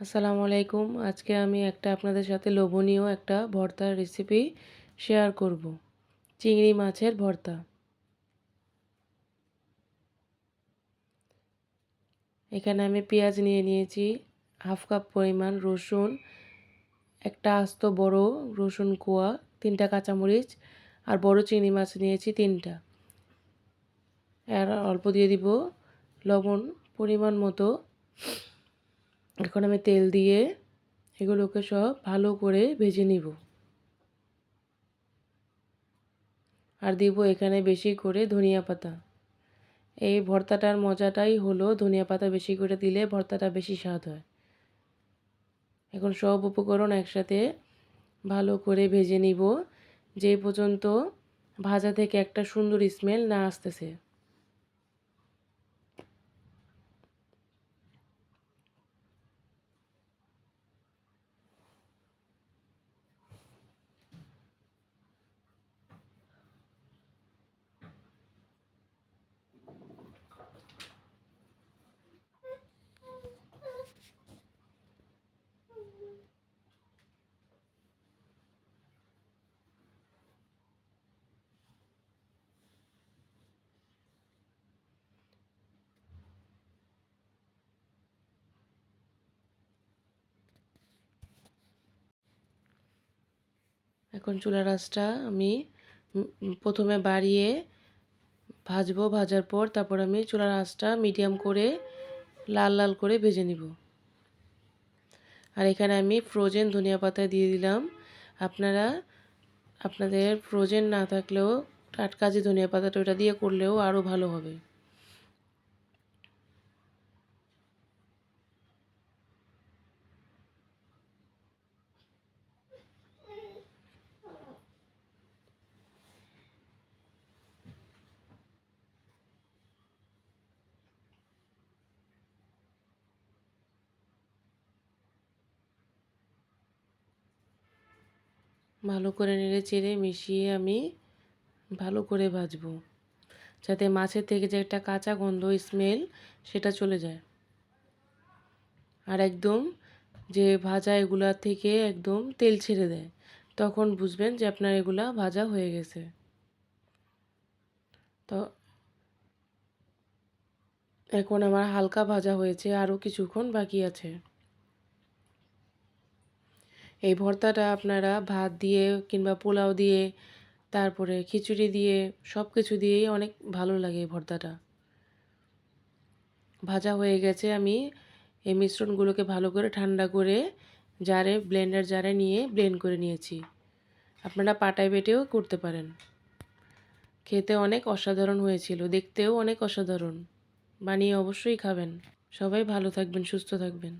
আসসালামু আলাইকুম। আজকে আমি একটা আপনাদের সাথে লোভনীয় একটা ভর্তার রেসিপি শেয়ার করব। চিংড়ি মাছের ভর্তা। এখানে আমি পেঁয়াজ নিয়ে নিয়েছি, হাফ কাপ পরিমাণ রসুন, একটা আস্ত বড় রসুন কোয়া, তিনটা কাঁচামরিচ আর বড় চিংড়ি মাছ নিয়েছি তিনটা। আর অল্প দিয়ে দিব লবণ পরিমাণ মতো। এখন আমি তেল দিয়ে এগুলোকে সব ভালো করে ভেজে নিব। আর দিব এখানে বেশি করে ধনিয়া পাতা। এই ভর্তাটার মজাটাই হলো ধনিয়া পাতা বেশি করে দিলে ভর্তাটা বেশি স্বাদ হয়। এখন সব উপকরণ একসাথে ভালো করে ভেজে নিব। যে পর্যন্ত ভাজা থেকে একটা সুন্দর স্মেল না আসতেছে। এখন চুলার আঁচটা আমি প্রথমে বাড়িয়ে ভাজবো, ভাজার পর তারপর আমি চুলার আঁচটা মিডিয়াম করে লাল লাল করে ভেজে নিব। আর এখানে আমি ফ্রোজেন ধনিয়া পাতা দিয়ে দিলাম। আপনারা, আপনাদের ফ্রোজেন না থাকলেও টাটকা যে ধনিয়া পাতাটা ওটা দিয়ে করলেও আরও ভালো হবে। ভালো করে নেড়ে চেড়ে মিশিয়ে আমি ভালো করে ভাজবো, যাতে মাছের থেকে যে একটা কাঁচা গন্ধ স্মেল সেটা চলে যায়। আর একদম যে ভাজা এগুলা থেকে একদম তেল ছেড়ে দেয়, তখন বুঝবেন যে আপনার এগুলা ভাজা হয়ে গেছে। তো এখন আমার হালকা ভাজা হয়েছে, আরও কিছুক্ষণ বাকি আছে। এই ভর্তাটা আপনারা ভাত দিয়ে কিংবা পোলাও দিয়ে, তারপরে খিচুড়ি দিয়ে সব কিছু দিয়েই অনেক ভালো লাগে এই ভর্তাটা। ভাজা হয়ে গেছে আমি এই মিশ্রণগুলোকে ভালো করে ঠান্ডা করে জারে, ব্লেন্ডার জারে নিয়ে ব্লেন্ড করে নিয়েছি। আপনারা পাটায় বেটেও করতে পারেন। খেতে অনেক অসাধারণ হয়েছিল, দেখতেও অনেক অসাধারণ। বানিয়ে অবশ্যই খাবেন। সবাই ভালো থাকবেন, সুস্থ থাকবেন।